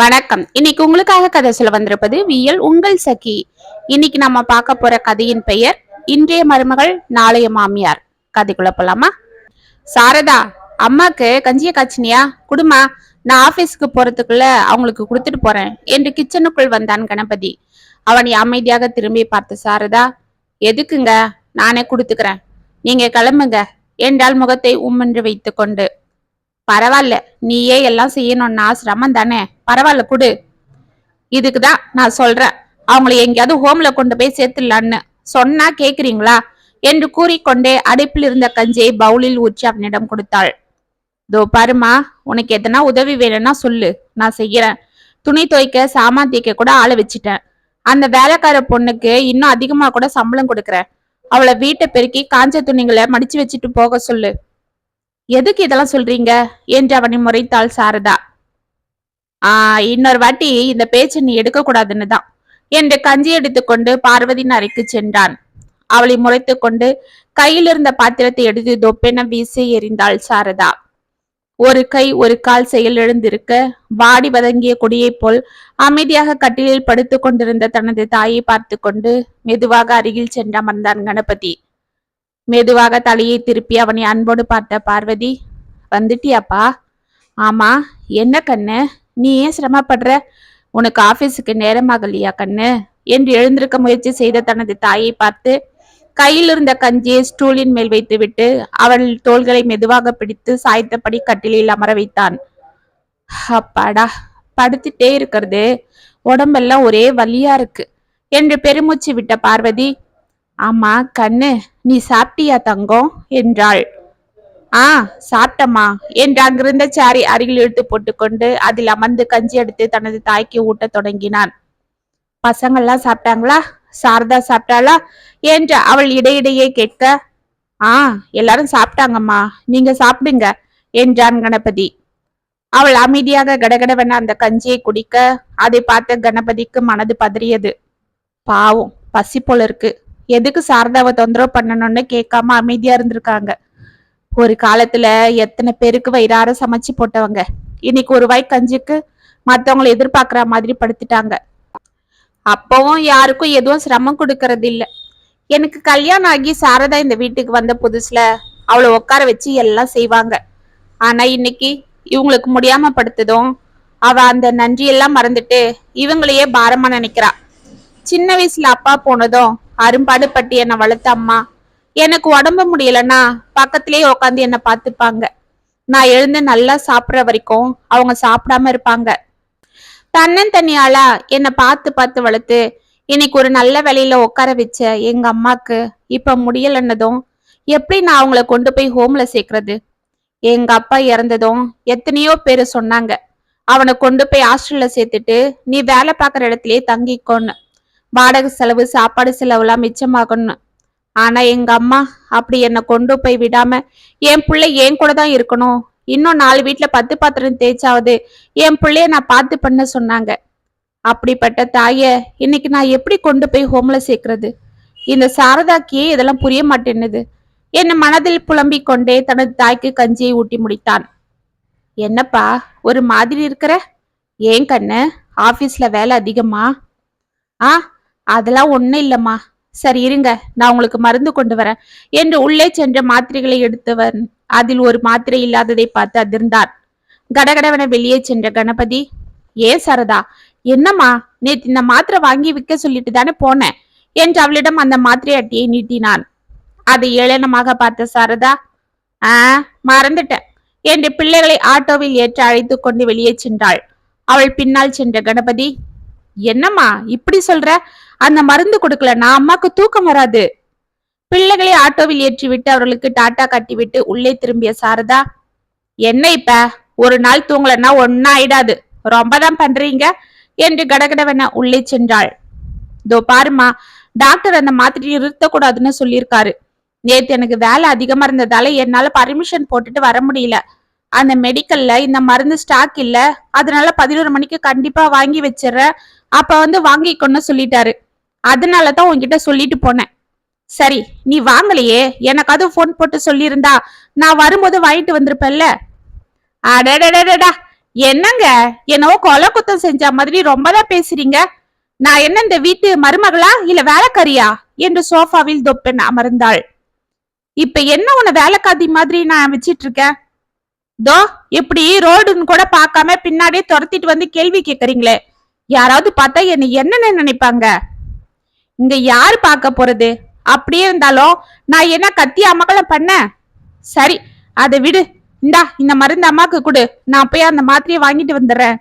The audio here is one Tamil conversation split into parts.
வணக்கம். இன்னைக்கு உங்களுக்காக கதை சொல்ல வந்திருப்பது வியல் உங்கள் சகி. இன்னைக்கு நம்ம பார்க்க போற கதையின் பெயர் இன்றைய மருமகள் நாளைய மாமியார். கதைக்குள்ள போலாமா? சாரதா அம்மாக்கு கஞ்சிய காய்ச்சினியா? குடுமா நான் ஆபீஸ்க்கு போறதுக்குள்ள அவங்களுக்கு கொடுத்துட்டு போறேன் என்று கிச்சனுக்குள் வந்தான் கணபதி. அவனை அமைதியாக திரும்பி பார்த்த சாரதா எதுக்குங்க? நானே கொடுத்துக்கிறேன். நீங்க கிளம்புங்க. என்றால் முகத்தை உம்மென்று வைத்துக்கொண்டு. பரவாயில்ல நீயே எல்லாம் செய்யணும்னா சிரமம் தானே? பரவாயில்ல குடு. இதுக்கு தான் நான் சொல்றேன். அவங்கள எங்கேயாவது ஹோம்ல கொண்டு போய் சேர்த்துடலான்னு. சொன்னா கேக்குறீங்களா? என்று கூறிக்கொண்டே அடுப்பில் இருந்த கஞ்சியை பவுலில் ஊற்றி அவனிடம் கொடுத்தாள். தோ பாருமா உனக்கு எதனா உதவி வேணும்னா சொல்லு. நான் செய்யறேன். துணி துவைக்க சாமான் தேய்க்க கூட ஆளை வச்சுட்டேன். அந்த வேலைக்கார பொண்ணுக்கு இன்னும் அதிகமா கூட சம்பளம் கொடுக்குறேன். அவளை வீட்டை பெருக்கி காஞ்ச துணிகளை மடிச்சு வச்சுட்டு போக சொல்லு. எதுக்கு இதெல்லாம் சொல்றீங்க? என்று அவனை முறைத்தாள் சாரதா. ஆ இன்னொரு வாட்டி இந்த பேச்சை நீ எடுக்கக்கூடாதுன்னு தான் என்று கஞ்சி எடுத்துக்கொண்டு பார்வதியின் அறைக்கு சென்றான். அவளை முறைத்து கொண்டு கையில் இருந்த பாத்திரத்தை எடுத்து தொப்பென வீசி எறிந்தாள் சாரதா. ஒரு கை ஒரு கால் செயல் எழுந்திருக்க வாடி வதங்கிய கொடியைப் போல் அமைதியாக கட்டிலில் படுத்து கொண்டிருந்த தனது தாயை பார்த்து கொண்டு மெதுவாக அருகில் சென்றமர்ந்தான் கணபதி. மெதுவாக தலையை திருப்பி அவனை அன்போடு பார்த்த பார்வதி வந்துட்டியாப்பா? ஆமா. என்ன கண்ணு? நீ ஏன் சிரமப்படுற? உனக்கு ஆபீஸுக்கு நேரமாகலையா கண்ணு? என்று எழுந்திருக்க முயற்சி செய்த தனது தாயை பார்த்து கையில் இருந்த கஞ்சியை ஸ்டூலின் மேல் வைத்துவிட்டு அவள் தோள்களை மெதுவாக பிடித்து சாய்த்தபடி கட்டிலில் அமர வைத்தான். அப்பாடா படுத்துட்டே இருக்கிறது. உடம்பெல்லாம் ஒரே வலியா இருக்கு. என்று பெருமூச்சு விட்ட பார்வதி ஆமா கண்ணு நீ சாப்பிட்டியா தங்கம்? என்றாள். ஆ சாப்பிட்டம்மா என்று அங்கிருந்த சாரி அருகில் இழுத்து போட்டுக்கொண்டு அதில் அமர்ந்து கஞ்சி எடுத்து தனது தாய்க்கு ஊட்டத் தொடங்கினான். பசங்கள்லாம் சாப்பிட்டாங்களா? சாரதா சாப்பிட்டாளா? என்று அவள் இடையிடையே கேட்க ஆ எல்லாரும் சாப்பிட்டாங்கம்மா நீங்க சாப்பிடுங்க என்றான் கணபதி. அவள் அமைதியாக கடகடவென அந்த கஞ்சியை குடிக்க அதை பார்த்த கணபதிக்கு மனது பதறியது. பாவம் பசி போல இருக்கு எதுக்கு சாரதாவை தொந்தரவு பண்ணணும்னு கேட்காம அமைதியா இருந்திருக்காங்க. ஒரு காலத்துல எத்தனை பேருக்கு வயிறார சமைச்சு போட்டவங்க. இன்னைக்கு ஒரு வாய் கஞ்சிக்கு மத்தவங்களை எதிர்பார்க்கிற மாதிரி படுத்துட்டாங்க. அப்பவும் யாருக்கும் எதுவும் சிரமம் கொடுக்கறது இல்ல. எனக்கு கல்யாணம் ஆகி சாரதா இந்த வீட்டுக்கு வந்த புதுசுல அவளை உட்கார வச்சு எல்லாம் செய்வாங்க. ஆனா இன்னைக்கு இவங்களுக்கு முடியாம படுத்ததும் அவ அந்த நன்றியெல்லாம் மறந்துட்டு இவங்களையே பாரமா நினைக்கிறா. சின்ன வயசுல அப்பா போனதும் அரும்பாடு பட்டு என்னை வளர்த்த அம்மா. எனக்கு உடம்பு முடியலன்னா பக்கத்திலேயே உட்காந்து என்னை பார்த்துப்பாங்க. நான் எழுந்து நல்லா சாப்பிடுற வரைக்கும் அவங்க சாப்பிடாம இருப்பாங்க. தன்னந்தனியாளா என்னை பார்த்து பார்த்து வளர்த்து இன்னைக்கு ஒரு நல்ல வேலையில உட்கார வச்ச எங்க அம்மாக்கு இப்ப முடியலன்னதும் எப்படி நான் அவங்கள கொண்டு போய் ஹோம்ல சேர்க்கறது? எங்க அப்பா இறந்ததும் எத்தனையோ பேரு சொன்னாங்க. அவனை கொண்டு போய் ஹாஸ்டல்ல சேர்த்துட்டு நீ வேலை பார்க்குற இடத்துலயே தங்கிக்கோன்னு. வாடகை செலவு சாப்பாடு செலவுலாம் மிச்சமாகணும். ஆனா எங்க அம்மா அப்படி என்னை கொண்டு போய் விடாம என் பிள்ளை என் கூட தான் இருக்கணும். இன்னும் நாலு வீட்டுல பத்து பாத்திரம் தேய்ச்சாவது என் பிள்ளைய நான் பார்த்து பண்ண சொன்னாங்க. அப்படிப்பட்ட தாய இன்னைக்கு நான் எப்படி கொண்டு போய் ஹோம்ல சேர்க்கறது? இந்த சாரதாக்கியே இதெல்லாம் புரிய மாட்டேன்னுது. என்னை மனதில் புலம்பிக் கொண்டே தனது தாய்க்கு கஞ்சியை ஊட்டி முடித்தான். என்னப்பா ஒரு மாதிரி இருக்கிற? ஏன் கண்ணு? ஆபீஸ்ல வேலை அதிகமா? ஆ அதெல்லாம் ஒண்ணும் இல்லம்மா. சரி இருங்க. நான் உங்களுக்கு மருந்து கொண்டு வரேன். என்று உள்ளே சென்ற மாத்திரைகளை எடுத்தவன் அதில் ஒரு மாத்திரை இல்லாததை பார்த்து அதிர்ந்தான் கடகடவன வெளியே சென்ற கணபதி ஏ சரதா என்னம்மா? நேத்து இந்த மாத்திரை வாங்கி விற்க சொல்லிட்டு தானே போனேன்? என்று அவளிடம் அந்த மாத்திரை அட்டியை நீட்டினான். அதை ஏளனமாக பார்த்த சரதா ஆ மறந்துட்டேன். என்று பிள்ளைகளை ஆட்டோவில் ஏற்ற அழைத்து கொண்டு வெளியே சென்றாள். அவள் பின்னால் சென்ற கணபதி என்னம்மா இப்படி சொல்ற? அந்த மருந்து கொடுக்கலன்னா அம்மாக்கு தூக்கம் வராது. பிள்ளைகளை ஆட்டோவில் ஏற்றிவிட்டு அவர்களுக்கு டாட்டா கட்டிவிட்டு உள்ளே திரும்பிய சாரதா என்ன இப்ப? ஒரு நாள் தூங்கலன்னா ஒன்னா ஆயிடாது. ரொம்ப தான் பண்றீங்க? என்று கடகடவென உள்ளே சென்றாள். இதோ பாருமா டாக்டர் அந்த மாத்திரையை நிறுத்தக்கூடாதுன்னு சொல்லியிருக்காரு. நேத்து எனக்கு வேலை அதிகமா இருந்ததால என்னால பர்மிஷன் போட்டுட்டு வர முடியல. அந்த மெடிக்கல்ல இந்த மருந்து ஸ்டாக் இல்ல. அதனால பதினோரு மணிக்கு கண்டிப்பா வாங்கி வச்சிடுறேன். அப்ப வந்து வாங்கிக்கொன்னு சொல்லிட்டாரு. அதனால தான் உன்கிட்ட சொல்லிட்டு போனேன். சரி நீ வாங்கலையே? எனக்கு அதுவும் ஃபோன் போட்டு சொல்லியிருந்தா நான் வரும்போது வாங்கிட்டு வந்திருப்பேன்ல? அடடடடடா என்னங்க? என்னவோ கொலை குத்தம் செஞ்ச மாதிரி ரொம்ப தான் பேசுறீங்க. நான் என்ன இந்த வீட்டு மருமகளா இல்ல வேலைக்காரியா? என்று சோஃபாவில் தொப்பென் அமர்ந்தாள். இப்ப என்ன உன்னை வேலைக்காதி மாதிரி நான் வச்சிட்டு இருக்கேன்? தோ இப்படி ரோடுன்னு கூட பார்க்காம பின்னாடியே துரத்திட்டு வந்து கேள்வி கேக்குறீங்களே. யாராவது பார்த்தா என்ன என்னன்னு நினைப்பாங்க? இங்க யாரு பார்க்க போறது? அப்படியே இருந்தாலும் நான் என்ன கத்தி அமகலம் பண்ண? சரி அதை விடு. இந்தா இந்த மருந்து அம்மாக்கு கொடு. நான் போய் அந்த மாத்திரையை வாங்கிட்டு வந்துடுறேன்.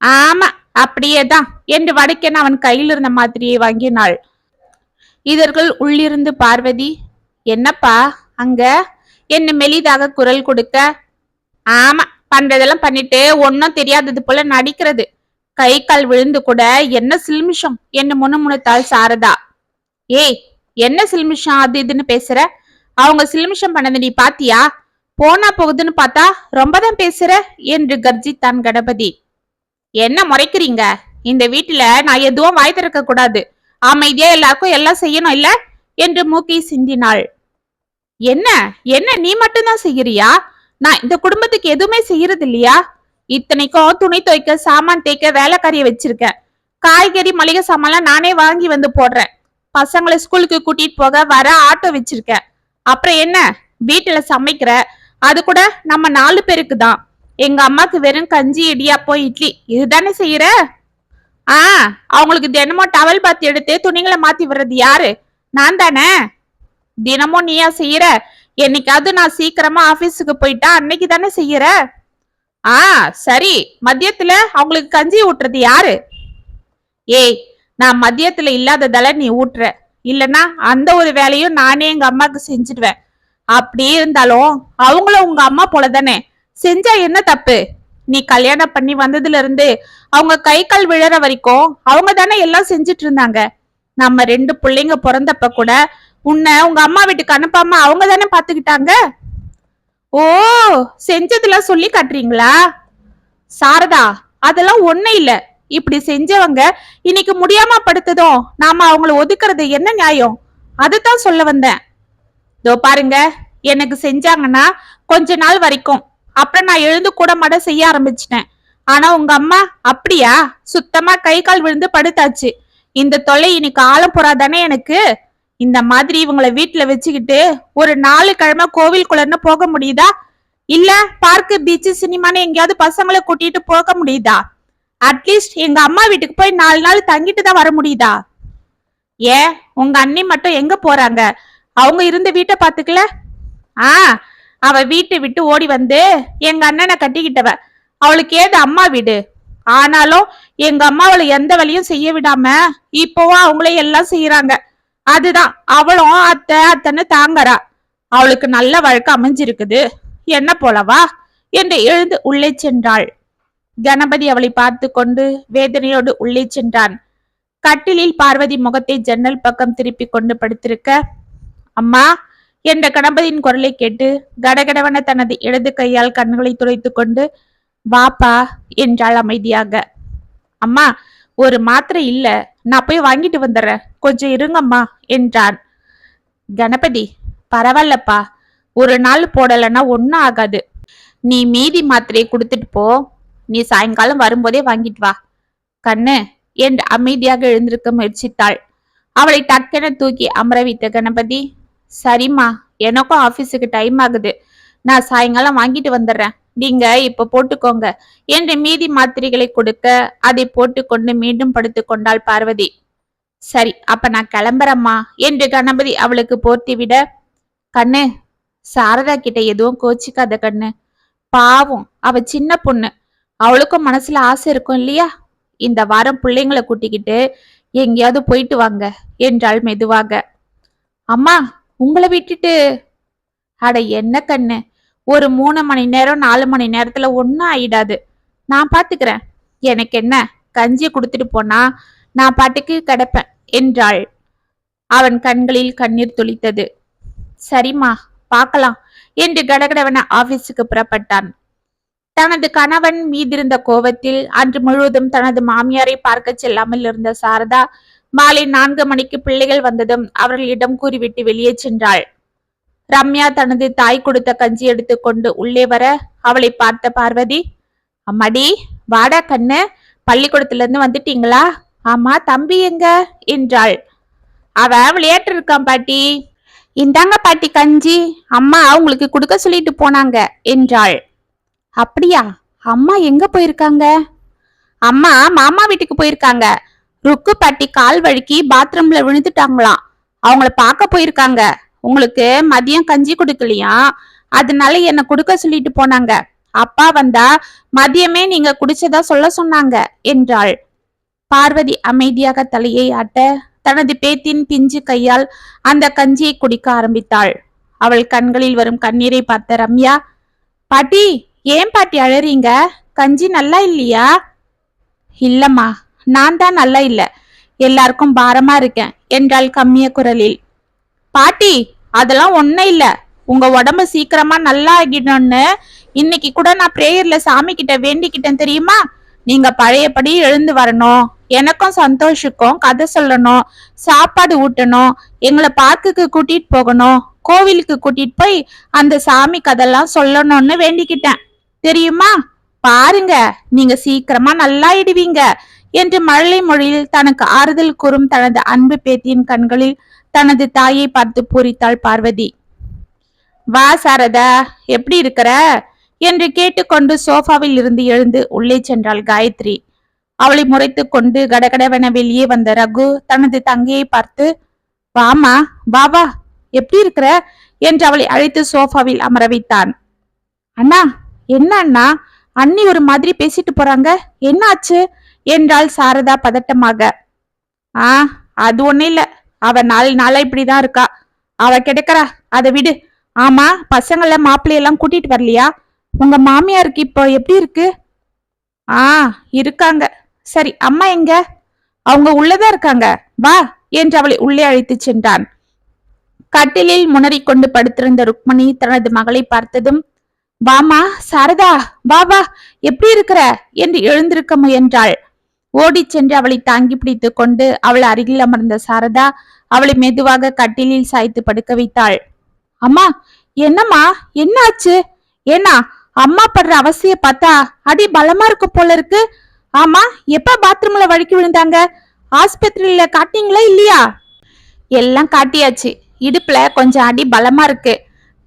ஆமா அப்படியே தான் என்று வடக்கன் அவன் கையில் இருந்த மாத்திரையை வாங்கினாள். இதற்குள் உள்ளிருந்து பார்வதி என்னப்பா அங்க? என்ன மெலிதாக குரல் கொடுக்க ஆமா பண்றதெல்லாம் பண்ணிட்டு ஒன்னும் தெரியாதது போல நடிக்கிறது. கை கால் விழுந்து கூட என்ன சில்மிஷம்? என்று முணுமுணுத்தாள் சாரதா. ஏய் என்ன சில்மிஷம் அது இதுன்னு பேசுற? அவங்க சில்மிஷம் பண்ணதை நீ பாத்தியா? போனா போகுதுன்னு பார்த்தா ரொம்ப தான் பேசுற? என்று கர்ஜித்தான் கணபதி. என்ன முறைக்கிறீங்க? இந்த வீட்டுல நான் எதுவும் வாய் திறக்க கூடாது. அமைதியா எல்லாருக்கும் எல்லாம் செய்யணும் இல்ல? என்று மூக்கை சிந்தினாள். என்ன? என்ன நீ மட்டும்தான் செய்யறியா? நான் இந்த குடும்பத்துக்கு எதுவுமே செய்யறது இல்லையா? இத்தனைக்கும் துணி துவைக்க சாமான் தேய்க்க வேலைக்காரிய வச்சிருக்கேன். காய்கறி மளிகை சாமான்லாம் நானே வாங்கி வந்து போடுறேன். பசங்களை ஸ்கூலுக்கு கூட்டிட்டு போக வர ஆட்டோ வச்சிருக்கேன். அப்புறம் என்ன? வீட்டுல சமைக்கிற. அது கூட நம்ம நாலு பேருக்கு தான். எங்க அம்மாக்கு வெறும் கஞ்சி இடியாப்பம் இட்லி. இதுதானே செய்யற? ஆ அவங்களுக்கு தினமும் டவல் பாத்தி எடுத்து துணிகளை மாத்தி விடுறது யாரு? நான் தானே? தினமும் நீயா செய்யற? என்னைக்காவது நான் சீக்கிரமா ஆபீஸுக்கு போயிட்டா அன்னைக்கு தானே செய்யற? ஆ சரி. மதியத்துல அவங்களுக்கு கஞ்சி ஊட்டுறது யாரு? ஏய் நான் மதியத்துல இல்லாததால நீ ஊட்டுற. இல்லனா அந்த ஒரு வேலையும் நானே எங்க அம்மாக்கு செஞ்சிடுவேன். அப்படி இருந்தாலும் அவங்களும் உங்க அம்மா போல தானே செஞ்சா என்ன தப்பு? நீ கல்யாணம் பண்ணி வந்ததுல இருந்து அவங்க கை கால் விழற வரைக்கும் அவங்க தானே எல்லாம் செஞ்சுட்டு இருந்தாங்க. நம்ம ரெண்டு பிள்ளைங்க பிறந்தப்ப கூட உன்னை உங்க அம்மா வீட்டுக்கு அனுப்பாம அவங்க தானே பாத்துக்கிட்டாங்க? ஓ செஞ்சதெல்லாம் சொல்லி காட்டுறீங்களா? சாரதா அதெல்லாம் ஒண்ணு இல்ல. இப்படி செஞ்சவங்க இன்னைக்கு முடியாம படுத்ததும் நாம அவங்கள ஒதுக்குறது என்ன நியாயம்? அதுதான் சொல்ல வந்தேன். இதோ பாருங்க எனக்கு செஞ்சாங்கன்னா கொஞ்ச நாள் வரைக்கும். அப்புறம் நான் எழுந்து கூட மட செய்ய ஆரம்பிச்சிட்டேன். ஆனா உங்க அம்மா அப்படியா? சுத்தமா கை கால் விழுந்து படுத்தாச்சு. இந்த தொல்லை இன்னைக்கு ஆழம் போறாதானே எனக்கு? இந்த மாதிரி இவங்களை வீட்டுல வச்சுக்கிட்டு ஒரு நாலு கிழமை கோவில் போக முடியுதா? இல்ல பார்க்கு பீச்சு சினிமான்னு எங்கேயாவது பசங்களை கூட்டிட்டு போக முடியுதா? அட்லீஸ்ட் எங்க அம்மா வீட்டுக்கு போய் நாலு நாள் தங்கிட்டு தான் வர முடியுதா? ஏன்? உங்க அண்ணி மட்டும் எங்க போறாங்க? அவங்க இருந்த வீட்டை பாத்துக்கல ஆ அவ வீட்டை விட்டு ஓடி வந்து எங்க அண்ணனை கட்டிக்கிட்டவ. அவளுக்கு ஏது அம்மா வீடு? ஆனாலும் எங்க அம்மா அவளை எந்த வழியும் செய்ய விடாம இப்போவும் அவங்களே எல்லாம் செய்யறாங்க அதுதான். அவளும் அத்தை அத்தனை தாங்கறா. அவளுக்கு நல்ல வழக்கு அமைஞ்சிருக்குது. என்ன போலவா? என்று எழுந்து உள்ளே சென்றாள். கணபதி அவளை பார்த்து கொண்டு வேதனையோடு உள்ளே சென்றான். கட்டிலில் பார்வதி முகத்தை ஜன்னல் பக்கம் திருப்பி கொண்டு படுத்திருக்க அம்மா என்ற கணபதியின் குரலை கேட்டு கடகடவன தனது இடது கையால் கண்களை துடைத்து கொண்டு வாப்பா என்றாள் அமைதியாக. அம்மா ஒரு மாத்திரை இல்ல நான் போய் வாங்கிட்டு வந்துடுறேன். கொஞ்சம் இருங்கம்மா என்றான். கணபதி பரவாயில்லப்பா ஒரு நாள் போடலைன்னா ஒன்றும் ஆகாது. நீ மீதி மாத்திரையை கொடுத்துட்டு போ. நீ சாயங்காலம் வரும்போதே வாங்கிட்டு வா. கண்ணு என்று அமைதியாக எழுந்திருக்க முயற்சித்தாள். அவளை டக்கென தூக்கி அமர வைத்த கணபதி சரிம்மா எனக்கும் ஆஃபீஸுக்கு டைம் ஆகுது. நான் சாயங்காலம் வாங்கிட்டு வந்துடுறேன். நீங்க இப்ப போட்டுக்கோங்க. என்று மீதி மாத்திரைகளை கொடுக்க அதை போட்டுக்கொண்டு மீண்டும் படுத்து கொண்டாள் பார்வதி. சரி அப்ப நான் கிளம்புறேம்மா என்று கணபதி அவளுக்கு போர்த்தி விட கண்ணு சாரதா கிட்ட எதுவும் கோச்சிக்காத கண்ணு. பாவம் அவ சின்ன பொண்ணு. அவளுக்கும் மனசுல ஆசை இருக்கும் இல்லையா? இந்த வாரம் பிள்ளைங்களை கூட்டிக்கிட்டு எங்கேயாவது போயிட்டு வாங்க என்றாள் மெதுவாக. அம்மா உங்களை விட்டுட்டு அட என்ன கண்ணு? ஒரு மூணு மணி நேரம் நாலு மணி நேரத்துல ஒன்னும் ஆயிடாது. நான் பாத்துக்கிறேன். எனக்கு என்ன? கஞ்சியை கொடுத்துட்டு போனா நான் பாட்டுக்கு கிடப்பேன் என்றாள். அவன் கண்களில் கண்ணீர் துளித்தது. சரிம்மா பார்க்கலாம் என்று கடகடவன ஆபீஸுக்கு புறப்பட்டான். தனது கணவன் மீதிருந்த கோபத்தில் அன்று முழுவதும் தனது மாமியாரை பார்க்க செல்லாமல் இருந்த சாரதா மாலை நான்கு மணிக்கு பிள்ளைகள் வந்ததும் அவர்களிடம் கூறிவிட்டு வெளியே சென்றாள். ரம்யா தனது தாய் கொடுத்த கஞ்சி எடுத்துக்கொண்டு உள்ளே வர அவளை பார்த்த பார்வதி அம்மாடி வாடா கண்ணு பள்ளிக்கூடத்துல இருந்து வந்துட்டீங்களா? ஆமா தம்பி எங்க? என்றாள். அவன் விளையாட்டு இருக்கான் பாட்டி. இந்தாங்க பாட்டி கஞ்சி அம்மா உங்களுக்கு கொடுக்க சொல்லிட்டு போனாங்க என்றாள். அப்படியா? அம்மா எங்க போயிருக்காங்க? அம்மா மாமா வீட்டுக்கு போயிருக்காங்க. ருக்கு பாட்டி கால் வழுக்கி பாத்ரூம்ல விழுந்துட்டாங்களாம். அவங்கள பார்க்க போயிருக்காங்க. உங்களுக்கு மதியம் கஞ்சி கொடுக்கலையா? அதனால என்ன கொடுக்க சொல்லிட்டு போனாங்க. அப்பா வந்தா மதியமே நீங்க குடிச்சதா சொல்ல சொன்னாங்க என்றாள். பார்வதி அமைதியாக தலையை ஆட்ட தனது பேத்தின் பிஞ்சு கையால் அந்த கஞ்சியை குடிக்க ஆரம்பித்தாள். அவள் கண்களில் வரும் கண்ணீரை பார்த்த ரம்யா பாட்டி ஏன் பாட்டி அழறீங்க? கஞ்சி நல்லா இல்லையா? இல்லம்மா நான் தான் நல்லா இல்ல. எல்லாருக்கும் பாரமா இருக்கேன் என்றாள் கம்மிய குரலில். பாட்டி அதெல்லாம் ஒன்றும் இல்ல. உங்க உடம்பு சீக்கிரமா நல்லா ஆகிடணும்னு இன்னைக்கு கூட நான் பிரேயர்ல சாமி கிட்ட வேண்டிக்கிட்டேன் தெரியுமா? நீங்க பழையபடி எழுந்து வரணும். எனக்கும் சந்தோஷுக்கும் கதை சொல்லணும் சாப்பாடு ஊட்டணும் எங்களை பார்க்குக்கு கூட்டிட்டு போகணும் கோவிலுக்கு கூட்டிட்டு போய் அந்த சாமி கதெல்லாம் சொல்லணும்னு வேண்டிக்கிட்டேன். தெரியுமா? பாருங்க நீங்க சீக்கிரமா நல்லாயிடுவீங்க. என்று மழலை மொழியில் தனக்கு ஆறுதல் கூறும் தனது அன்பு பேத்தியின் கண்களில் தனது தாயை பார்த்து பூரித்தாள் பார்வதி. வா சாரதா எப்படி இருக்கிற? என்று கேட்டுக்கொண்டு சோஃபாவில் இருந்து எழுந்து உள்ளே சென்றாள் காயத்ரி. அவளை முறைத்து கொண்டு கடகடவென வெளியே வந்த ரகு தனது தங்கையை பார்த்து வாமா வா வா எப்படி இருக்கிற? என்று அவளை அழைத்து சோஃபாவில் அமர வைத்தான். அண்ணா என்ன அண்ணா? அண்ணி ஒரு மாதிரி பேசிட்டு போறாங்க. என்ன ஆச்சு என்றாள் சாரதா பதட்டமாக. ஆ அது ஒண்ணும் இல்ல. அவ நாலு நாளா இப்படிதான் இருக்கா. அவ கிடைக்கிறா. அதை விடு. ஆமா பசங்கள மாப்பிள்ளையெல்லாம் கூட்டிட்டு வரலையா? உங்க மாமியாருக்கு இப்போ எப்படி இருக்கு? ஆ இருக்காங்க. சரி அம்மா எங்க? அவங்க உள்ளதான் இருக்காங்க. வா என்று அவளை உள்ளே அழைத்து சென்றான். கட்டிலில் முனறிக் கொண்டு படுத்திருந்த ருக்மணி தனது மகளை பார்த்ததும் வாமா சாரதா வா வா. எப்படி இருக்கிற? என்று எழுந்திருக்க முயன்றாள். ஓடிச் சென்று அவளை தாங்கி பிடித்து கொண்டு அவள் அருகில் அமர்ந்த சாரதா அவளை மெதுவாக கட்டிலில் சாய்த்து படுக்க வைத்தாள். அம்மா என்னம்மா? என்னாச்சு? ஏன்னா அம்மா படுற அவசிய பார்த்தா அடி பலமா இருக்கு போல இருக்கு. ஆமா எப்ப பாத்ரூம்ல வழுக்கி விழுந்தாங்க? ஆஸ்பத்திரியில காட்டிங்களா இல்லையா? எல்லாம் காட்டியாச்சு. இடுப்புல கொஞ்சம் அடி பலமா இருக்கு.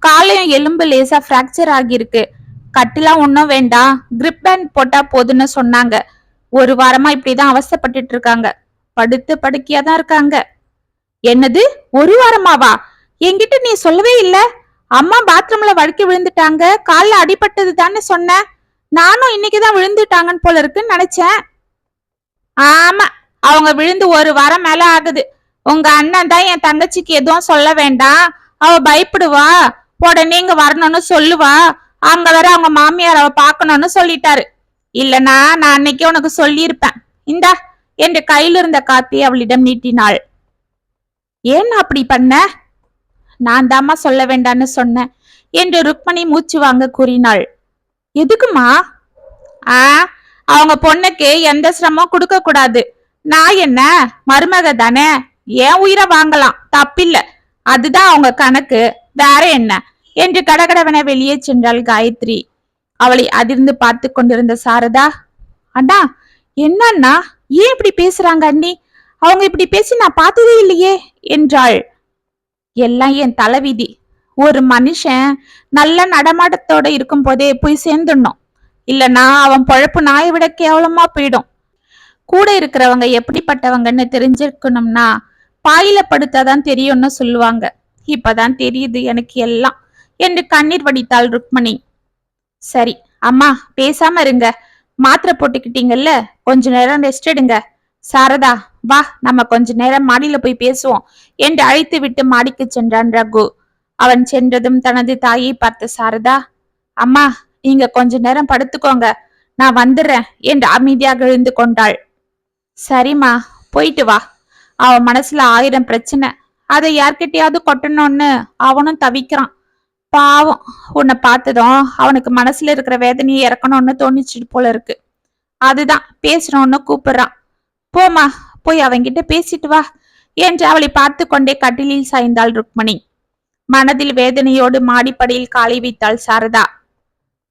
காலையும் எலும்பு லேசா பிராக்சர் ஆகியிருக்கு. கட்டிலாம் ஒன்றும் வேண்டாம். கிரிப் பேண்ட் போட்டா போதுன்னு சொன்னாங்க. ஒரு வாரமா இப்படிதான் அவசப்பட்டுட்டு இருக்காங்க படுத்து படுக்கையா தான் இருக்காங்க. என்னது? ஒரு வாரமாவா? என்கிட்ட நீ சொல்லவே இல்ல. அம்மா பாத்ரூம்ல வழுக்கி விழுந்துட்டாங்க. கால்ல அடிபட்டது தானே சொன்ன. நானும் இன்னைக்குதான் விழுந்துட்டாங்கன்னு போல இருக்குன்னு நினைச்சேன். ஆமா அவங்க விழுந்து ஒரு வாரம் மேல ஆகுது. உங்க அண்ணன் தான் என் தங்கச்சிக்கு எதுவும் சொல்ல வேண்டாம். அவ பயப்படுவா. உடனே இங்க வரணும்னு சொல்லுவா. அங்க வேற அவங்க மாமியார் அவ பாக்கணும்னு சொல்லிட்டாரு. இல்லனா நான் அன்னைக்கு உனக்கு சொல்லியிருப்பேன். இந்தா என்று கையில் இருந்த காப்பி அவளிடம் நீட்டினாள். ஏன் அப்படி பண்ண? நான் தாம்மா சொல்ல வேண்டான்னு சொன்னேன் என்று ருக்மணி மூச்சு வாங்க கூறினாள். எதுக்குமா? ஆ அவங்க பொண்ணுக்கு எந்த சிரமம் கொடுக்க கூடாது. நான் என்ன மருமக தானே? ஏன் உயிரை வாங்கலாம்? தப்பில்ல. அதுதான் அவங்க கணக்கு. வேற என்ன? என்று கடகடவன வெளியே சென்றாள் காயத்ரி. அவளை அதிர்ந்து பார்த்து கொண்டிருந்த சாரதா அண்ணா என்னண்ணா? ஏன் இப்படி பேசுறாங்க அண்ணி? அவங்க இப்படி பேசி நான் பார்த்ததே இல்லையே என்றாள். எல்லாம் என் தலைவிதி. ஒரு மனுஷன் நல்ல நடமாட்டத்தோட இருக்கும் போதே போய் சேர்ந்துடணும். இல்லனா அவன் பொழப்பு நாயை விட கேவலமா போயிடும். கூட இருக்கிறவங்க எப்படிப்பட்டவங்கன்னு தெரிஞ்சிருக்கணும்னா பாயில படுத்தாதான் தெரியும்னு சொல்லுவாங்க. இப்பதான் தெரியுது எனக்கு எல்லாம் என்று கண்ணீர் வடித்தாள் ருக்மணி. சரி அம்மா பேசாம இருங்க. மாத்திரை போட்டுக்கிட்டீங்கல்ல கொஞ்ச நேரம் ரெஸ்ட் எடுங்க. சாரதா வா நம்ம கொஞ்ச நேரம் மாடியில போய் பேசுவோம். என்று அழைத்து விட்டு மாடிக்கு சென்றான் ரகு. அவன் சென்றதும் தனது தாயை பார்த்த சாரதா அம்மா நீங்க கொஞ்ச நேரம் படுத்துக்கோங்க. நான் வந்துடுறேன் என்று அமைதியாக எழுந்து கொண்டாள். சரிம்மா போயிட்டு வா. அவன் மனசுல ஆயிரம் பிரச்சனை. அதை யார்கிட்டயாவது கொட்டணும்னு அவனும் தவிக்கிறான். பாவம். உன்னை பார்த்ததும் அவனுக்கு மனசுல இருக்கிற வேதனையை இறக்கணும்னு தோணிச்சிட்டு போல இருக்கு. அதுதான். பேசணும்னு கூப்பிடுறான். போமா போய் அவன்கிட்ட பேசிட்டு வா என்று அவளை பார்த்து கொண்டே கட்டிலில் சாய்ந்தாள் ருக்மணி. மனதில் வேதனையோடு மாடிப்படியில் காலை வைத்தாள் சாரதா.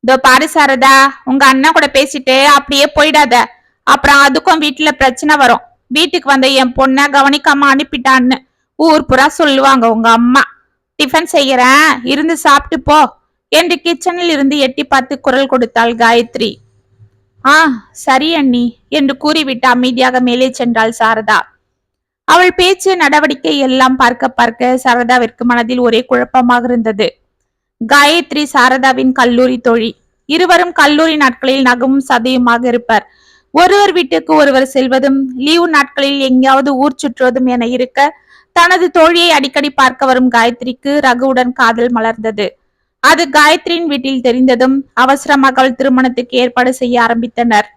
இதோ பாரு சாரதா உங்க அண்ணன் கூட பேசிட்டு அப்படியே போயிடாத. அப்புறம் அதுக்கும் வீட்டுல பிரச்சனை வரும். வீட்டுக்கு வந்த என் பொண்ண கவனிக்காம அனுப்பிட்டான்னு ஊர் புறா சொல்லுவாங்க உங்க அம்மா. டிஃபன் செய்யறேன். இருந்து சாப்பிட்டு போ. என்று கிச்சனில் இருந்து எட்டி பார்த்து குரல் கொடுத்தாள் காயத்ரி. ஆ சரி அண்ணி என்று கூறிவிட்டு அமைதியாக மேலே சென்றாள் சாரதா. அவள் பேச்சு நடவடிக்கை எல்லாம் பார்க்க பார்க்க சாரதாவிற்கு மனதில் ஒரே குழப்பமாக இருந்தது. காயத்ரி சாரதாவின் கல்லூரி தோழி. இருவரும் கல்லூரி நாட்களில் நகவும் சதையுமாக இருப்பர். ஒருவர் வீட்டுக்கு ஒருவர் செல்வதும் லீவு நாட்களில் எங்கேயாவது ஊர் சுற்றுவதும் என இருக்க தனது தோழியை அடிக்கடி பார்க்க வரும் காயத்ரிக்கு ரகுவுடன் காதல் மலர்ந்தது. அது காயத்ரியின் வீட்டில் தெரிந்ததும் அவசரமாக அவள் திருமணத்துக்கு ஏற்பாடு செய்ய ஆரம்பித்தனர்.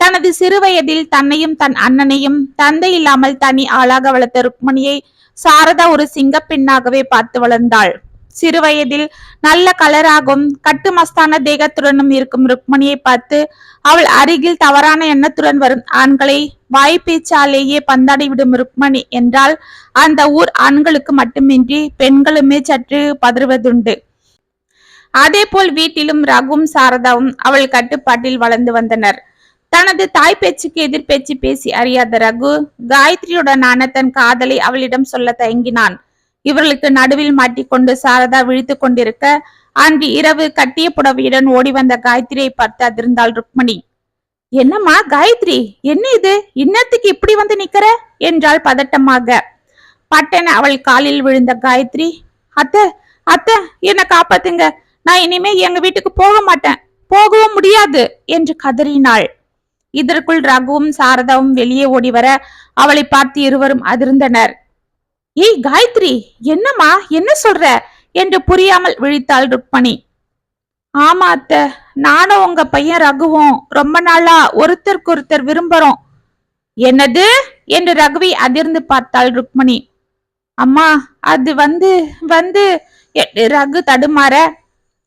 தனது சிறு வயதில் தன்னையும் தன் அண்ணனையும் தந்தை இல்லாமல் தனி ஆளாக வளர்த்த ருக்மணியை சாரதா ஒரு சிங்கப்பெண்ணாகவே பார்த்து வளர்ந்தாள். சிறுவயதில் நல்ல கலராகவும் கட்டுமஸ்தான தேகத்துடனும் இருக்கும் ருக்மணியை பார்த்து அவள் அருகில் தவறான எண்ணத்துடன் வரும் ஆண்களை வாய்ப்பேச்சாலேயே பந்தாடி விடும் ருக்மணி என்றால் அந்த ஊர் ஆண்களுக்கு மட்டுமின்றி பெண்களுமே சற்று பதறுவதுண்டு. அதேபோல் வீட்டிலும் ரகுவும் சாரதாவும் அவள் கட்டுப்பாட்டில் வளர்ந்து வந்தனர். தனது தாய் பேச்சுக்கு எதிர்பேச்சு பேசி அறியாத ரகு காயத்ரியுடனான தன் காதலை அவளிடம் சொல்ல தயங்கினான். இவர்களுக்கு நடுவில் மாட்டிக்கொண்டு சாரதா விழித்து கொண்டிருக்க அன்று இரவு கட்டிய புடவையுடன் ஓடி வந்த காயத்ரியை பார்த்து அதிர்ந்தாள் ருக்மணி. என்னம்மா காயத்ரி என்ன இது? இன்னத்துக்கு இப்படி வந்து நிக்கிற? என்றாள் பதட்டமாக. பட்டன அவள் காலில் விழுந்த காயத்ரி. அத்தை அத்தை என்ன காப்பாத்துங்க. நான் இனிமே எங்க வீட்டுக்கு போக மாட்டேன். போகவும் முடியாது என்று கதறினாள். இதற்குள் ரகுவும் சாரதாவும் வெளியே ஓடி வர அவளை பார்த்து இருவரும் அதிர்ந்தனர். ஏய் காயத்ரி என்னம்மா? என்ன சொல்ற? என்று புரியாமல் விழித்தாள் ருக்மணி. ஆமா அத்த நானும் உங்க பையன் ரகுவும் ரொம்ப நாளா ஒருத்தருக்கு ஒருத்தர் விரும்புறோம். என்னது? என்று ரகுவை அதிர்ந்து பார்த்தாள் ருக்மணி. அம்மா அது வந்து வந்து ரகு தடுமாற.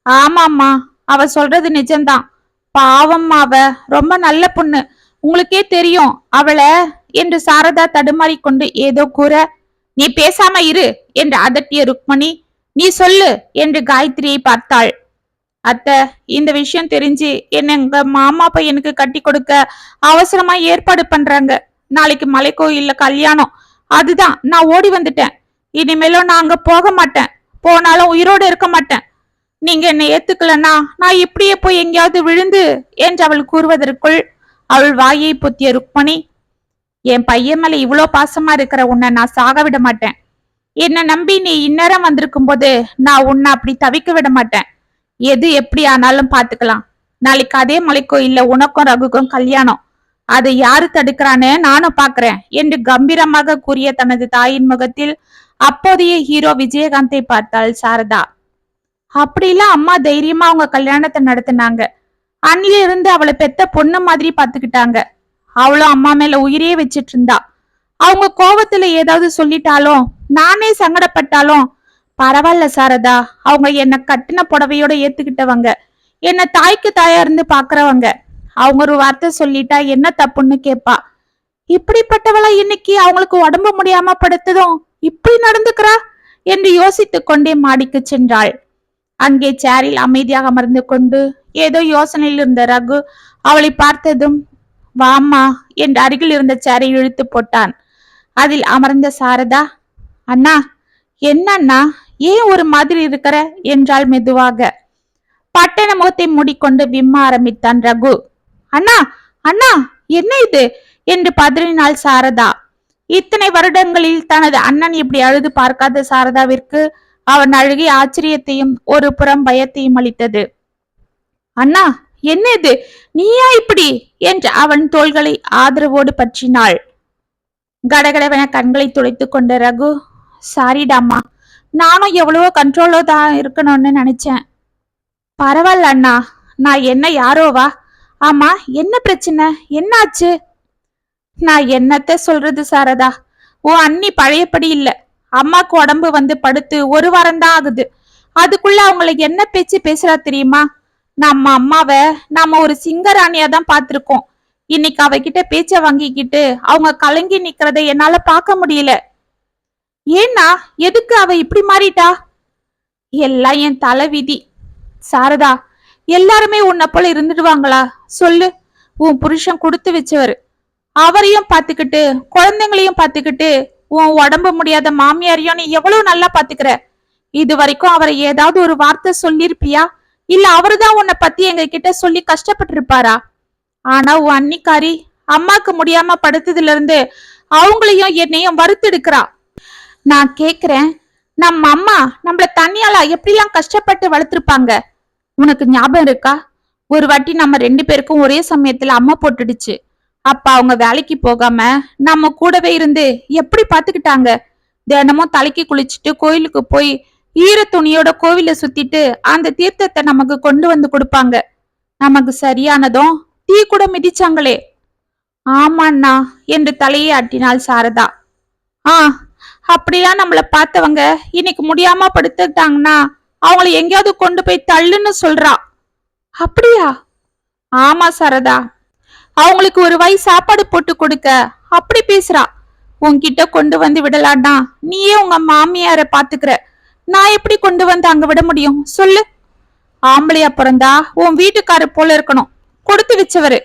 ஆமாம்மா அவ சொல்றது நிஜம்தான். பாவம்மா அவ ரொம்ப நல்ல பொண்ணு. உங்களுக்கே தெரியும் அவளை என்று சாரதா தடுமாறிக்கொண்டு ஏதோ கூற நீ பேசாம இரு என்று அதட்டிய ருக்மணி நீ சொல்லு என்று காயத்ரியை பார்த்தாள். அத்தை இந்த விஷயம் தெரிஞ்சு என்ன எங்க மாமா பையனுக்கு கட்டி கொடுக்க அவசரமா ஏற்பாடு பண்றாங்க. நாளைக்கு மலை கோயில்ல கல்யாணம். அதுதான் நான் ஓடி வந்துட்டேன். இனிமேலும் நான் அங்க போக மாட்டேன். போனாலும் உயிரோடு இருக்க மாட்டேன். நீங்க என்னை ஏத்துக்கலன்னா நான் இப்படியே போய் எங்கேயாவது விழுந்து என்று அவள் கூறுவதற்குள் அவள் வாயை பொத்திய ருக்மணி என் பையன் மேல இவ்வளோ பாசமா இருக்கிற உன்னை நான் சாக விட மாட்டேன். என்னை நம்பி நீ இந்நேரம் வந்திருக்கும் போது நான் உன்னை அப்படி தவிக்க விட மாட்டேன். எது எப்படி ஆனாலும் பாத்துக்கலாம். நாளைக்கு அதே மலைக்கோயில்ல உனக்கும் ரகுக்கும் கல்யாணம். அதை யாரு தடுக்கிறான்னு நானும் பாக்குறேன் என்று கம்பீரமாக கூறிய தனது தாயின் முகத்தில் அப்போதைய ஹீரோ விஜயகாந்தை பார்த்தாள் சாரதா. அப்படிலாம் அம்மா தைரியமா அவங்க கல்யாணத்தை நடத்தினாங்க. அன்னில இருந்து அவளை பெத்த பொண்ணு மாதிரி பாத்துக்கிட்டாங்க. அவளும் அம்மா மேல உயிரே வச்சிட்டு இருந்தா அவங்க கோவத்துல ஏதாவது சொல்லிட்டாலும் நானே சங்கடப்பட்டாலும் பரவாயில்ல சாரதா அவங்க என்ன கட்டின புடவையோட ஏத்துக்கிட்டவங்க. என்ன தாய்க்கு தாயா இருந்து பாக்குறவங்க. அவங்க ஒரு வார்த்தை சொல்லிட்டா என்ன தப்புன்னு கேப்பா. இப்படிப்பட்டவளா இன்னைக்கு அவங்களுக்கு உடம்பு முடியாம படுத்ததும் இப்படி நடந்துக்கிறா என்று யோசித்து கொண்டே மாடிக்கு சென்றாள். அங்கே சேரில் அமைதியாக அமர்ந்து கொண்டு ஏதோ யோசனையில் இருந்த ரகு அவளை பார்த்ததும் வாம்மா என்று அருகில் இருந்த சேரை இழுத்து போட்டான். அதில் அமர்ந்த சாரதா அண்ணா என்னண்ணா ஏன் ஒரு மாதிரி இருக்கிற? என்றாள் மெதுவாக. பட்டண முகத்தை மூடிக்கொண்டு விம்ம ஆரம்பித்தான் ரகு. அண்ணா அண்ணா என்ன இது? என்று பதறினாள் சாரதா. இத்தனை வருடங்களில் தனது அண்ணன் இப்படி அழுது பார்க்காத சாரதாவிற்கு அவன் அழுகை ஆச்சரியத்தையும் ஒரு புறம் பயத்தையும் அளித்தது. அண்ணா என்ன இது நீயா இப்படி? என்று அவன் தோள்களை ஆதரவோடு பற்றினாள். கடகடவென கண்களை துளைத்துக் கொண்ட ரகு சாரிடாமா நானும் எவ்வளவோ கண்ட்ரோலோ தான் இருக்கணும்னு நினைச்சேன். பரவாயில்ல அண்ணா நான் என்ன யாரோவா? ஆமா என்ன பிரச்சனை? என்னாச்சு? நான் என்னத்த சொல்றது சாரதா? ஓ அண்ணி பழையபடி இல்ல. அம்மாக்கு உடம்பு வந்து படுத்து ஒரு வாரம் தான் ஆகுது. அதுக்குள்ள அவங்களை என்ன பேச்சு பேசுறா தெரியுமா? நம்ம அம்மாவை நாம ஒரு சிங்கராணியா தான் பார்த்திருக்கோம். இன்னைக்கு அவகிட்ட பேச்ச வாங்கிக்கிட்டு அவங்க கலங்கி நிக்கிறத என்னால பார்க்க முடியல. ஏன்னா எதுக்கு அவ இப்படி மாறிட்டா? எல்லாம் என் தலை விதி சாரதா எல்லாருமே உன்னை போல இருந்துடுவாங்களா? சொல்லு. உன் புருஷன் கொடுத்து வச்சவர். அவரையும் பார்த்துக்கிட்டு குழந்தைங்களையும் பார்த்துக்கிட்டு உன் உடம்பு முடியாத மாமியாரையும் நீ எவ்வளவு நல்லா பாத்துக்கிற இது வரைக்கும் அவரை ஏதாவது ஒரு வார்த்தை சொல்லிருப்பியா இல்ல அவருதான் உன்னை பத்தி எங்க கிட்ட சொல்லி கஷ்டப்பட்டிருப்பாரா? ஆனா உன் அன்னிக்காரி அம்மாக்கு முடியாம படுத்ததுல இருந்து அவங்களையும் என்னையும் வறுத்தெடுக்கிறா. நான் கேக்குறேன் நம்ம அம்மா நம்மள தனியால எப்படிலாம் கஷ்டப்பட்டு வளர்த்திருப்பாங்க? உனக்கு ஞாபகம் இருக்கா? ஒரு வாட்டி நம்ம ரெண்டு பேருக்கும் ஒரே சமயத்துல அம்மா போட்டுடுச்சு. அப்ப அவங்க வேலைக்கு போகாம நம்ம கூடவே இருந்து எப்படி பாத்துக்கிட்டாங்க? தினமும் தலைக்கு குளிச்சுட்டு கோயிலுக்கு போய் ஈர துணியோட கோவில சுத்திட்டு அந்த தீர்த்தத்தை நமக்கு கொண்டு வந்து கொடுப்பாங்க. நமக்கு சரியானதும் தீ கூட மிதிச்சாங்களே. ஆமாண்ணா என்று தலையை ஆட்டினாள் சாரதா. ஆ அப்படியா நம்மள பார்த்தவங்க இன்னைக்கு முடியாம படுத்துட்டாங்கன்னா அவங்கள எங்கேயாவது கொண்டு போய் தள்ளுன்னு சொல்றா. அப்படியா? ஆமா சாரதா. அவங்களுக்கு ஒரு வாய் சாப்பாடு போட்டு கொடுக்க அப்படி பேசுறா. உன்கிட்ட கொண்டு வந்து விடலான்னா நீயே உங்க மாமியார பாத்துக்கிற நான் எப்படி கொண்டு வந்து அங்க விட முடியும்? சொல்லு. ஆம்பளையா பிறந்தா உன் வீட்டுக்காரர் போல இருக்கணும். கொடுத்து வச்சவரு.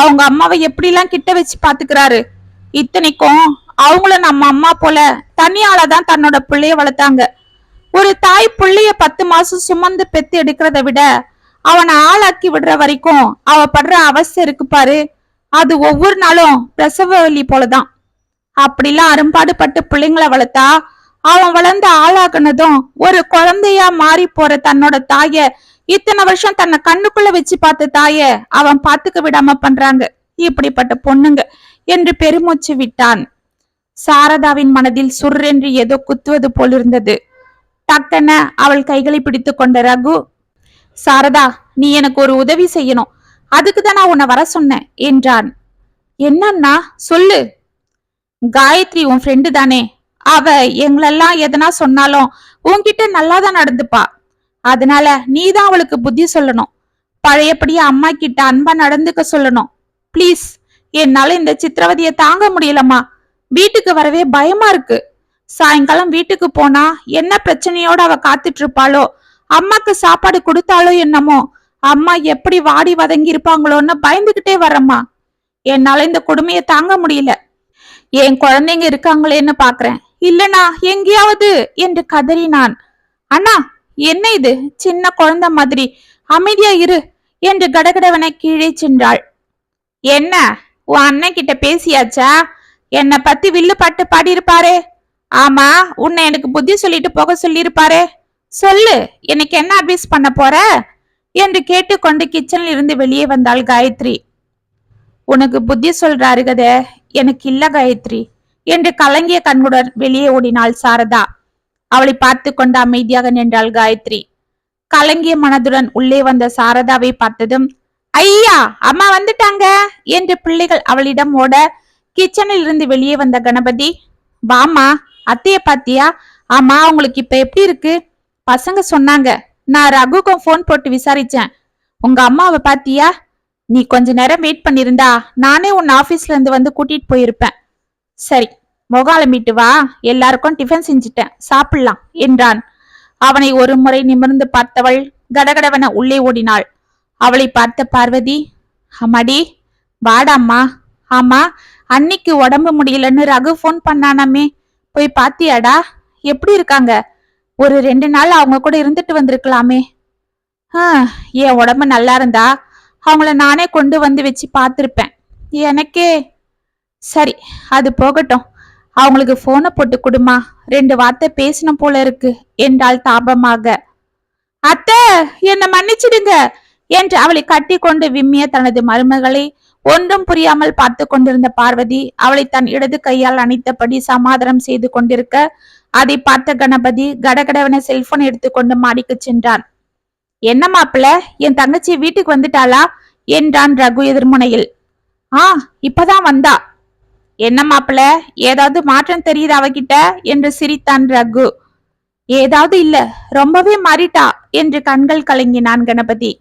அவங்க அம்மாவை எப்படிலாம் கிட்ட வச்சு பாத்துக்கிறாரு? இத்தனைக்கும் அவங்கள நம்ம அம்மா போல தனியால தான் தன்னோட பிள்ளைய வளர்த்தாங்க. ஒரு தாய் பிள்ளைய பத்து மாசம் சுமந்து பெத்து எடுக்கிறத விட அவனை ஆளாக்கி விடுற வரைக்கும் அவ படுற அவஸ்தை இருக்கு பாரு. அது ஒவ்வொரு நாளும் பிரசவ வலி போலதான். அப்படிலாம் அரும்பாடுபட்டு பிள்ளைங்கள வளர்த்தா அவன் வளர்ந்து ஆளாகினதும் ஒரு குழந்தையா மாறி போற தன்னோட தாய இத்தனை வருஷம் தன்னை கண்ணுக்குள்ள வச்சு பார்த்த தாய அவன் பாத்துக்க விடாம பண்றாங்க. இப்படிப்பட்ட பொண்ணுங்க என்று பெருமூச்சு விட்டான். சாரதாவின் மனதில் சுர்ரென்று ஏதோ குத்துவது போலிருந்தது டக்கென அவள் கைகளை பிடித்து கொண்ட ரகு சாரதா நீ எனக்கு ஒரு உதவி செய்யணும். அதுக்கு தான் நான் உன்னை வர சொன்னேன் என்றான். என்னன்னா சொல்லு. காயத்ரி உன் ஃப்ரெண்டு தானே. அவ எங்களெல்லாம் எதனா சொன்னாலும் உன்கிட்ட நல்லா தான் நடந்துப்பா. அதனால நீ தான் அவளுக்கு புத்தி சொல்லணும். பழையபடியே அம்மா கிட்ட அன்பா நடந்துக்க சொல்லணும். ப்ளீஸ் என்னால இந்த சித்திரவதைய தாங்க முடியலம்மா. வீட்டுக்கு வரவே பயமா இருக்கு. சாயங்காலம் வீட்டுக்கு போனா என்ன பிரச்சனையோட அவ காத்துட்டு இருப்பாளோ அம்மாக்கு சாப்பாடு கொடுத்தாலோ என்னமோ அம்மா எப்படி வாடி வதங்கி இருப்பாங்களோன்னு பயந்துகிட்டே வரம்மா என்னால இந்த கொடுமையை தாங்க முடியல. என் குழந்தைங்க இருக்காங்களேன்னு பாக்குறேன். இல்லனா எங்கேயாவது என்று கதறினான். அண்ணா என்ன இது? சின்ன குழந்தை மாதிரி. அமைதியா இரு என்று கடகடவன கீழே சென்றாள். என்ன? உன் அண்ணன் கிட்ட பேசியாச்சா? என்னை பத்தி வில்லு பாட்டு பாடியிருப்பாரே. ஆமா உன்னை எனக்கு புத்தி சொல்லிட்டு போக சொல்லியிருப்பாரே. சொல்லு எனக்கு என்ன அட்வைஸ் பண்ண போற? என்று கேட்டுக்கொண்டு கிச்சனில் இருந்து வெளியே வந்தாள் காயத்ரி. உனக்கு புத்தி சொல்றாரு கதை எனக்கு இல்ல காயத்ரி. என்று கலங்கிய கண்ணுடன் வெளியே ஓடினாள் சாரதா. அவளை பார்த்து கொண்டு அமைதியாக நின்றாள் காயத்ரி. கலங்கிய மனதுடன் உள்ளே வந்த சாரதாவை பார்த்ததும் ஐயா அம்மா வந்துட்டாங்க என்று பிள்ளைகள் அவளிடம் ஓட கிச்சனில் இருந்து வெளியே வந்த கணபதி வாமா அத்தைய பாத்தியா? ஆமா உங்களுக்கு இப்ப எப்படி இருக்கு? பசங்க சொன்னாங்க. நான் ரகுக்கும் ஃபோன் போட்டு விசாரிச்சேன். உங்க அம்மாவை பாத்தியா? நீ கொஞ்ச நேரம் வெயிட் பண்ணிருந்தா நானே உன் ஆபீஸ்ல இருந்து வந்து கூட்டிட்டு போயிருப்பேன். சரி முகாலமிட்டு வா. எல்லாருக்கும் டிஃபன் செஞ்சுட்டேன். சாப்பிடலாம் என்றான். அவனை ஒரு முறை நிமிர்ந்து பார்த்தவள் கடகடவன உள்ளே ஓடினாள். அவளை பார்த்த பார்வதி அம்மாடி வாடாம்மா ஆமா அன்னைக்கு உடம்பு முடியலன்னு ரகு ஃபோன் பண்ணானாமே. போய் பாத்தியாடா? எப்படி இருக்காங்க? ஒரு ரெண்டு நாள் அவங்க கூட இருந்துட்டு வந்திருக்கலாமே. ஆ, என் உடம்பு நல்லா இருந்தா அவங்கள நானே கொண்டு வந்து வச்சு பார்த்துருப்பேன். எனக்கே சரி அது போகட்டும். அவங்களுக்கு போனை போட்டு கொடுமா. ரெண்டு வார்த்தை பேசணும் போல இருக்கு என்றால் தாபமாக. அத்தை என்னை மன்னிச்சிடுங்க என்று அவளை கட்டி கொண்டு விம்மிய தனது மருமகளை ஒன்றும் புரியாமல் பார்த்து கொண்டிருந்த பார்வதி அவளை தன் இடது கையால் அணைத்தபடி சமாதானம் செய்து கொண்டிருக்க அதை பார்த்த கணபதி கடகடவன செல்போன் எடுத்துக்கொண்டு மாடிக்கு சென்றான். என்ன மாப்பிள்ள என் தங்கச்சி வீட்டுக்கு வந்துட்டாளா? என்றான் ரகு எதிர்முனையில். ஆ இப்பதான் வந்தா. என்ன மாப்பிள ஏதாவது மாற்றம் தெரியுது அவகிட்ட? என்று சிரித்தான் ரகு. ஏதாவது இல்ல ரொம்பவே மாறிட்டா என்று கண்கள் கலங்கினான் கணபதி.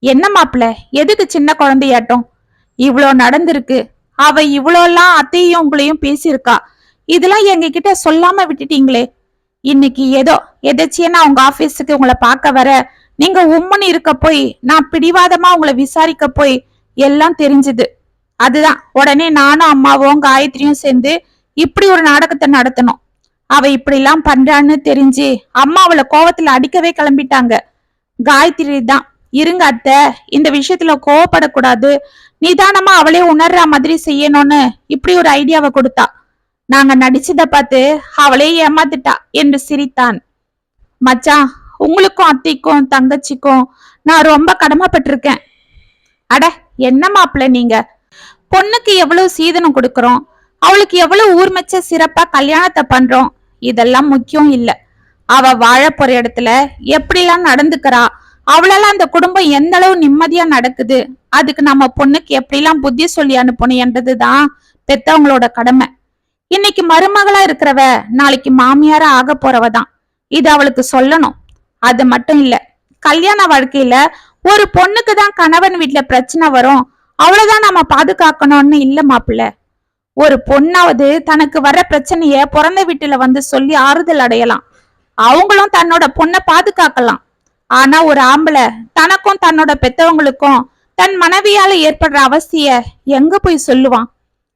என்ன மாப்பிள எதுக்கு சின்ன குழந்தையாட்டம்? இவ்வளோ நடந்திருக்கு. அவ இவ்வளோலாம் அத்தையும் உங்களையும் பேசியிருக்கா. இதெல்லாம் எங்க கிட்ட சொல்லாம விட்டுட்டீங்களே. இன்னைக்கு ஏதோ எதாச்சியா உங்க ஆபீஸுக்கு உங்களை பார்க்க வர நீங்க உம்மன் இருக்க போய் நான் பிடிவாதமா உங்களை விசாரிக்க போய் எல்லாம் தெரிஞ்சுது. அதுதான். உடனே நானும் அம்மாவும் காயத்ரியும் சேர்ந்து இப்படி ஒரு நாடகத்தை நடத்தணும். அவ இப்படிலாம் பண்றான்னு தெரிஞ்சு அம்மா அவளை கோவத்துல அடிக்கவே கிளம்பிட்டாங்க. காயத்ரி தான் இருங்க அத்தை இந்த விஷயத்துல கோவப்படக்கூடாது. நிதானமா அவளே உணர்ற மாதிரி செய்யணும்னு இப்படி ஒரு ஐடியாவை கொடுத்தா. நாங்க நடிச்சத பார்த்து அவளே ஏமாத்திட்டா என்று சிரித்தான். மச்சான் உங்களுக்கும் அத்தைக்கும் தங்கச்சிக்கும் நான் ரொம்ப கடமைப்பட்டிருக்கேன். அட என்ன மாப்பிள்ள நீங்க? பொண்ணுக்கு எவ்வளவு சீதனம் கொடுக்கறோம்? அவளுக்கு எவ்வளவு ஊர்மச்ச சிறப்பா கல்யாணத்தை பண்றோம்? இதெல்லாம் முக்கியம் இல்ல. அவ வாழ போற இடத்துல எப்படிலாம் நடந்துக்கிறா? அவளால அந்த குடும்பம் எந்த அளவு நிம்மதியா நடக்குது? அதுக்கு நம்ம பொண்ணுக்கு எப்படிலாம் புத்தி சொல்லி அனுப்பணும் என்றதுதான் பெத்தவங்களோட கடமை. இன்னைக்கு மருமகளா இருக்கிறவ நாளைக்கு மாமியாரா ஆக போறவ தான் இது அவளுக்கு சொல்லணும். அது மட்டும் இல்ல கல்யாண வாழ்க்கையில ஒரு பொண்ணுக்கு தான் கணவன் வீட்டுல பிரச்சனை வரும். அவ்வளவுதான் நம்ம பாதுகாக்கணும்னு இல்ல மாப்பிள்ள. ஒரு பொண்ணாவது தனக்கு வர பிரச்சனைய பிறந்த வீட்டுல வந்து சொல்லி ஆறுதல் அடையலாம். அவங்களும் தன்னோட பொண்ணை பாதுகாக்கலாம். ஆனா ஒரு ஆம்பளை தனக்கும் தன்னோட பெத்தவங்களுக்கும் தன் மனைவியால ஏற்படுற அவசிய எங்க போய் சொல்லுவான்?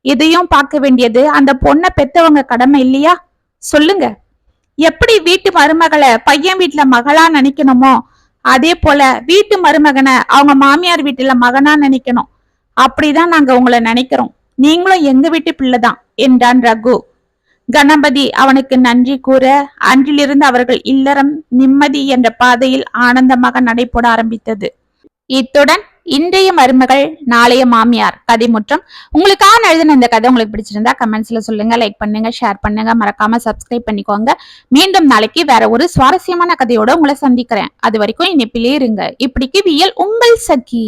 இதையும் பார்க்க வேண்டியது அந்த பொண்ணை பெத்தவங்க கடமை இல்லையா? சொல்லுங்க. எப்படி வீட்டு மருமகளை பையன் வீட்டுல மகளா நினைக்கணுமோ அதே போல வீட்டு மருமகனை அவங்க மாமியார் வீட்டுல மகனா நினைக்கணும். அப்படிதான் நாங்க உங்களை நினைக்கிறோம். நீங்களும் எங்க வீட்டு பிள்ளைதான் என்றான் ரகு. கணபதி அவனுக்கு நன்றி கூற அன்றிலிருந்து அவர்கள் இல்லறம் நிம்மதி என்ற பாதையில் ஆனந்தமாக நடைபோட ஆரம்பித்தது. இத்துடன் இன்றைய மருமகள் நாளைய மாமியார் கதை முற்றம் உங்களுக்கான எழுதின இந்த கதை உங்களுக்கு பிடிச்சிருந்தா கமெண்ட்ஸ்ல சொல்லுங்க லைக் பண்ணுங்க ஷேர் பண்ணுங்க. மறக்காம சப்ஸ்கிரைப் பண்ணிக்கோங்க. மீண்டும் நாளைக்கு வேற ஒரு சுவாரஸ்யமான கதையோட உங்களை சந்திக்கிறேன். அது வரைக்கும் இனிப்பிலே இருங்க. இப்படிக்கு வியல் உங்கள் சகி.